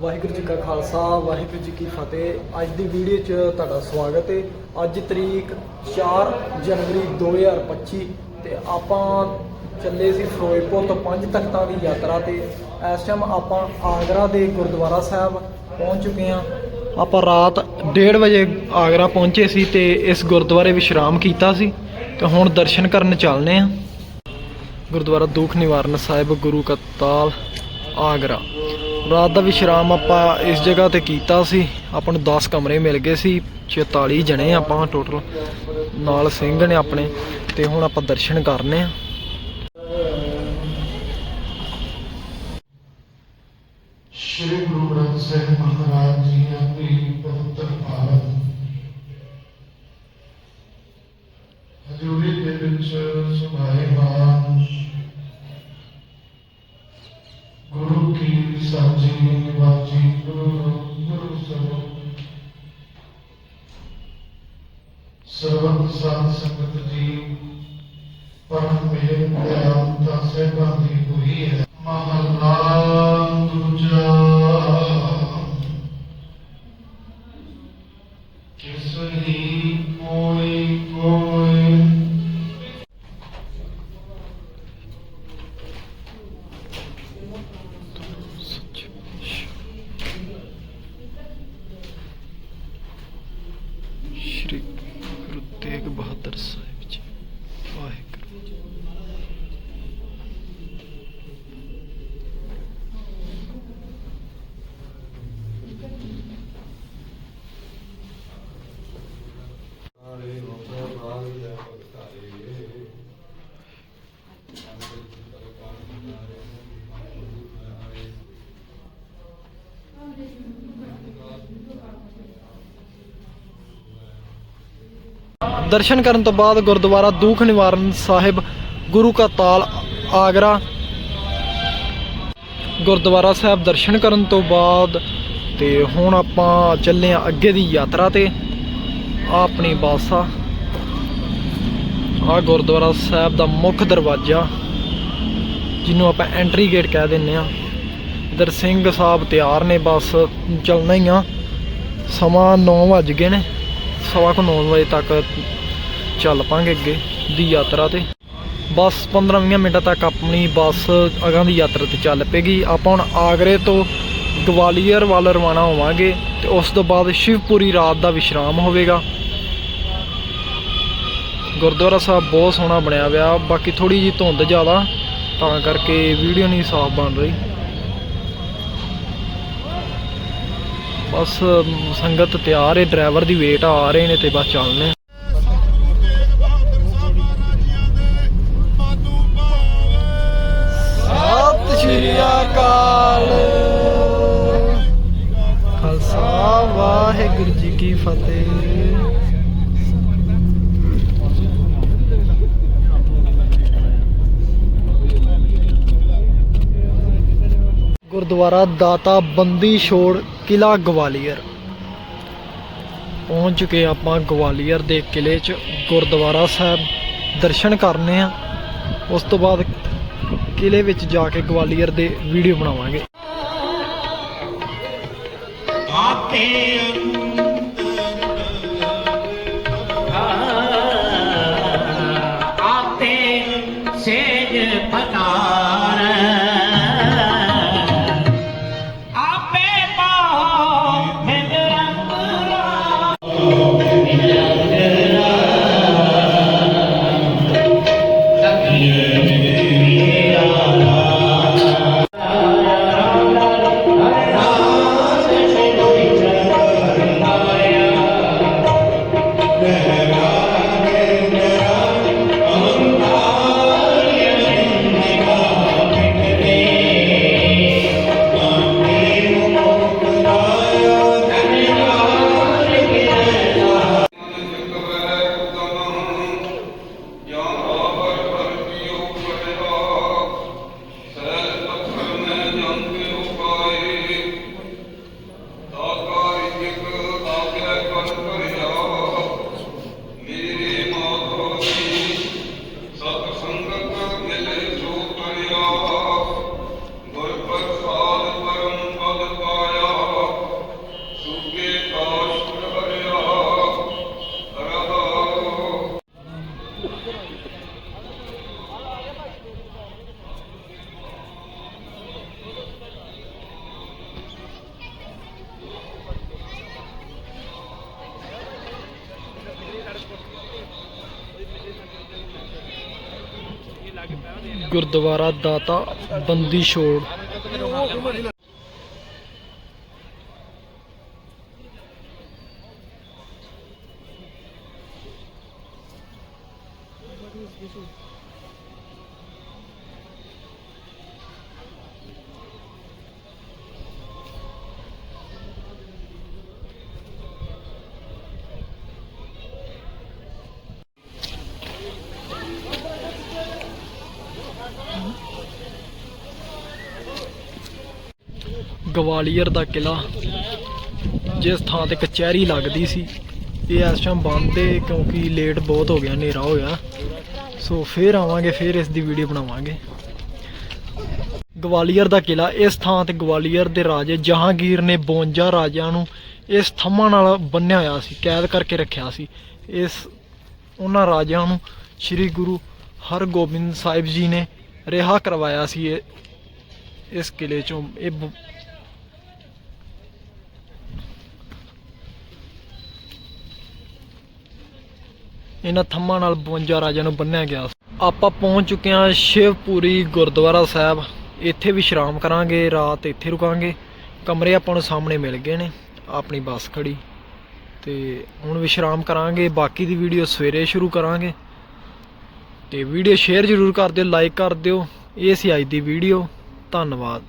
ਵਾਹਿਗੁਰੂ ਜੀ ਕਾ ਖਾਲਸਾ, ਵਾਹਿਗੁਰੂ ਜੀ ਕੀ ਫਤਿਹ। ਅੱਜ ਦੀ ਵੀਡੀਓ 'ਚ ਤੁਹਾਡਾ ਸਵਾਗਤ ਹੈ। ਅੱਜ ਤਰੀਕ 4 ਜਨਵਰੀ 2025 ਤੇ ਆਪਾਂ ਚੱਲੇ ਸੀ ਫਿਰੋਜ਼ਪੁਰ ਤੋਂ ਪੰਜ ਤਖਤਾਂ ਦੀ ਯਾਤਰਾ ਤੇ। ਇਸ ਟਾਈਮ ਆਪਾਂ ਆਗਰਾ ਦੇ ਗੁਰਦੁਆਰਾ ਸਾਹਿਬ ਪਹੁੰਚ ਚੁੱਕੇ ਹਾਂ। ਆਪਾਂ ਰਾਤ 1:30 ਵਜੇ ਆਗਰਾ ਪਹੁੰਚੇ ਸੀ ਤੇ ਇਸ ਗੁਰਦੁਆਰੇ ਵਿਸ਼ਰਾਮ ਕੀਤਾ ਸੀ। ਤੇ ਹੁਣ ਦਰਸ਼ਨ ਕਰਨ ਚੱਲਨੇ ਆ ਗੁਰਦੁਆਰਾ ਦੁੱਖ ਨਿਵਾਰਨ ਸਾਹਿਬ ਗੁਰੂ ਕਾ ਤਾਲ, ਆਗਰਾ। ਰਾਤ ਦਾ ਵਿਸ਼ਰਾਮ ਆਪਾਂ ਇਸ ਜਗ੍ਹਾ ਤੇ ਕੀਤਾ ਸੀ। ਆਪਾਂ ਨੂੰ 10 ਕਮਰੇ ਮਿਲ ਗਏ ਸੀ। 44 ਜਣੇ ਆਪਾਂ ਟੋਟਲ ਨਾਲ ਸਿੰਘ ਨੇ ਆਪਣੇ। ਤੇ ਹੁਣ ਆਪਾਂ ਦਰਸ਼ਨ ਕਰਨੇ ਆ। ਸ਼੍ਰੀ ਗੁਰੂ ਗ੍ਰੰਥ ਸਾਹਿਬ ਮਹਾਰਾਜ ਜੀ ਦੀ ਪਵਿੱਤਰ ਪਾਵਨ। ਹਜ਼ੂਰੀ ਦੇ ਵਿੱਚ ਸੁਭਾਏਮਾਨ ਗੁਰੂ ਕੀ ਸਾਜੀ ਨਿਵਾਜੀ ਗੁਰੂ ਗੁਰੂ ਸਰਬ ਸਰਬਤ ਸਾਧ ਸੰਗਤ ਜੀ, ਪਰਮ ਮਿਹਰ ਪਿਆਰ ਦਾ ਸਹਿਬਾਂ ਦੀ ਹੋਈ ਹੈ ਮਹਲਾ ਦੂਜਾ ਕਿਸ ਹੀ ਕੋਈ ਕੋਈ ਸ਼੍ਰੀ ਗੁਰੂ ਤੇਗ ਬਹਾਦਰ ਸਾਹਿਬ ਜੀ ਵਾਹਿਗੁਰੂ ਦਰਸ਼ਨ ਕਰਨ ਤੋਂ ਬਾਅਦ ਗੁਰਦੁਆਰਾ ਦੂਖ ਨਿਵਾਰਨ ਸਾਹਿਬ, ਗੁਰੂ ਕਾ ਤਾਲ, ਆਗਰਾ। ਗੁਰਦੁਆਰਾ ਸਾਹਿਬ ਦਰਸ਼ਨ ਕਰਨ ਤੋਂ ਬਾਅਦ ਤੇ ਹੁਣ ਆਪਾਂ ਚੱਲੇ ਆ ਅੱਗੇ ਦੀ ਯਾਤਰਾ ਤੇ। ਆ ਆਪਣੀ ਬੱਸ। ਆ ਆ ਗੁਰਦੁਆਰਾ ਸਾਹਿਬ ਦਾ ਮੁੱਖ ਦਰਵਾਜ਼ਾ, ਜਿਹਨੂੰ ਆਪਾਂ ਐਂਟਰੀ ਗੇਟ ਕਹਿ ਦਿੰਨੇ ਆ ਇਧਰ ਸਿੰਘ ਸਾਹਿਬ ਤਿਆਰ ਨੇ, ਬੱਸ ਚੱਲਣਾ ਹੀ ਆ। ਸਮਾਂ 9 ਵੱਜ ਗਏ ਨੇ, ਸਵਾ ਕੁ 9 ਵਜੇ ਤੱਕ ਚੱਲ ਪਾਂਗੇ ਅੱਗੇ ਦੀ ਯਾਤਰਾ ਤੇ। ਬਸ 15-20 ਮਿੰਟਾਂ ਤੱਕ ਆਪਣੀ ਬੱਸ ਅਗਾਂ ਦੀ ਯਾਤਰਾ ਤੇ ਚੱਲ ਪਏਗੀ। ਆਪਾਂ ਹੁਣ ਆਗਰੇ ਤੋਂ ਗਵਾਲੀਅਰ ਵੱਲ ਰਵਾਨਾ ਹੋਵਾਂਗੇ ਤੇ ਉਸ ਤੋਂ ਬਾਅਦ ਸ਼ਿਵਪੁਰੀ ਰਾਤ ਦਾ ਵਿਸ਼ਰਾਮ ਹੋਵੇਗਾ। ਗੁਰਦੁਆਰਾ ਸਾਹਿਬ ਬਹੁਤ ਸੋਹਣਾ ਬਣਿਆ ਹੋਇਆ, ਬਾਕੀ ਥੋੜੀ ਜੀ ਧੁੰਦ ਜ਼ਿਆਦਾ, ਤਾਂ ਕਰਕੇ ਵੀਡੀਓ ਨਹੀਂ ਸਾਫ਼ ਬਣ ਰਹੀ। ਬਸ ਸੰਗਤ ਤਿਆਰ ਹੈ ਡਰਾਈਵਰ ਦੀ ਵੇਟ ਆ ਰਹੇ ਨੇ ਤੇ ਬਸ ਚੱਲਨੇ ਅਕਾਲ। ਖਾਲਸਾ। ਵਾਹਿਗੁਰੂ ਜੀ ਕੀ ਫਤਿਹ। ਗੁਰਦੁਆਰਾ ਦਾਤਾ ਬੰਦੀ ਛੋੜ ਕਿਲਾ ਗਵਾਲੀਅਰ। ਪਹੁੰਚ ਚੁੱਕੇ ਆਪਾਂ ਗਵਾਲੀਅਰ ਦੇ ਕਿਲੇ 'ਚ ਗੁਰਦੁਆਰਾ ਸਾਹਿਬ। ਦਰਸ਼ਨ ਕਰਨੇ ਆ। ਉਸ ਤੋਂ ਬਾਅਦ ਕਿਲੇ ਵਿੱਚ ਜਾ ਕੇ ਗਵਾਲੀਅਰ ਦੇ ਵੀਡੀਓ ਬਣਾਵਾਂਗੇ। ਆਤੇ ਗੁਰਦੁਆਰਾ ਦਾਤਾ ਬੰਦੀ ਛੋੜ ਗਵਾਲੀਅਰ ਦਾ ਕਿਲਾ ਜਿਸ ਥਾਂ ਤੇ ਕਚਹਿਰੀ ਲੱਗਦੀ ਸੀ। ਇਹ ਇਸ ਟਾਈਮ ਬੰਦ ਏ, ਕਿਉਂਕਿ ਲੇਟ ਬਹੁਤ ਹੋ ਗਿਆ, ਹਨੇਰਾ ਹੋ ਗਿਆ ਸੋ ਫੇਰ ਆਵਾਂਗੇ, ਫੇਰ ਇਸ ਦੀ ਵੀਡੀਓ ਬਣਾਵਾਂਗੇ। ਗਵਾਲੀਅਰ ਦਾ ਕਿਲਾ ਇਸ ਥਾਂ ਤੇ ਗਵਾਲੀਅਰ ਦੇ ਰਾਜੇ ਜਹਾਂਗੀਰ ਨੇ 52 ਰਾਜਿਆਂ ਨੂੰ ਇਸ ਥੰਮਾਂ ਨਾਲ ਬੰਨਿਆ ਹੋਇਆ ਸੀ, ਕੈਦ ਕਰਕੇ ਰੱਖਿਆ ਸੀ। ਇਸ, ਉਹਨਾਂ ਰਾਜਿਆਂ ਨੂੰ ਸ੍ਰੀ ਗੁਰੂ ਹਰਗੋਬਿੰਦ ਸਾਹਿਬ ਜੀ ਨੇ ਰਿਹਾ ਕਰਵਾਇਆ ਸੀ ਇਹ, ਇਸ ਕਿਲੇ ਚੋਂ, ਇਹ ਬ- ਇਹਨਾਂ ਥੰਮਾਂ ਨਾਲ 52 ਰਾਜਿਆਂ ਨੂੰ ਬੰਨਿਆ ਗਿਆ ਸੀ। ਆਪਾਂ ਪਹੁੰਚ ਚੁੱਕੇ ਹਾਂ ਸ਼ਿਵਪੁਰੀ ਗੁਰਦੁਆਰਾ ਸਾਹਿਬ। ਇੱਥੇ ਵਿਸ਼ਰਾਮ ਕਰਾਂਗੇ, ਰਾਤ ਇੱਥੇ ਰੁਕਾਂਗੇ। ਕਮਰੇ ਆਪਾਂ ਨੂੰ ਸਾਹਮਣੇ ਮਿਲ ਗਏ ਨੇ, ਆਪਣੀ ਬੱਸ ਖੜੀ ਤੇ ਹੁਣ ਵਿਸ਼ਰਾਮ ਕਰਾਂਗੇ, ਬਾਕੀ ਦੀ ਵੀਡੀਓ ਸਵੇਰੇ ਸ਼ੁਰੂ ਕਰਾਂਗੇ। ਤੇ ਵੀਡੀਓ ਸ਼ੇਅਰ ਜ਼ਰੂਰ ਕਰ ਦਿਓ ਲਾਈਕ ਕਰ ਦਿਓ। ਇਹ ਸੀ ਅੱਜ ਦੀ ਵੀਡੀਓ ਧੰਨਵਾਦ।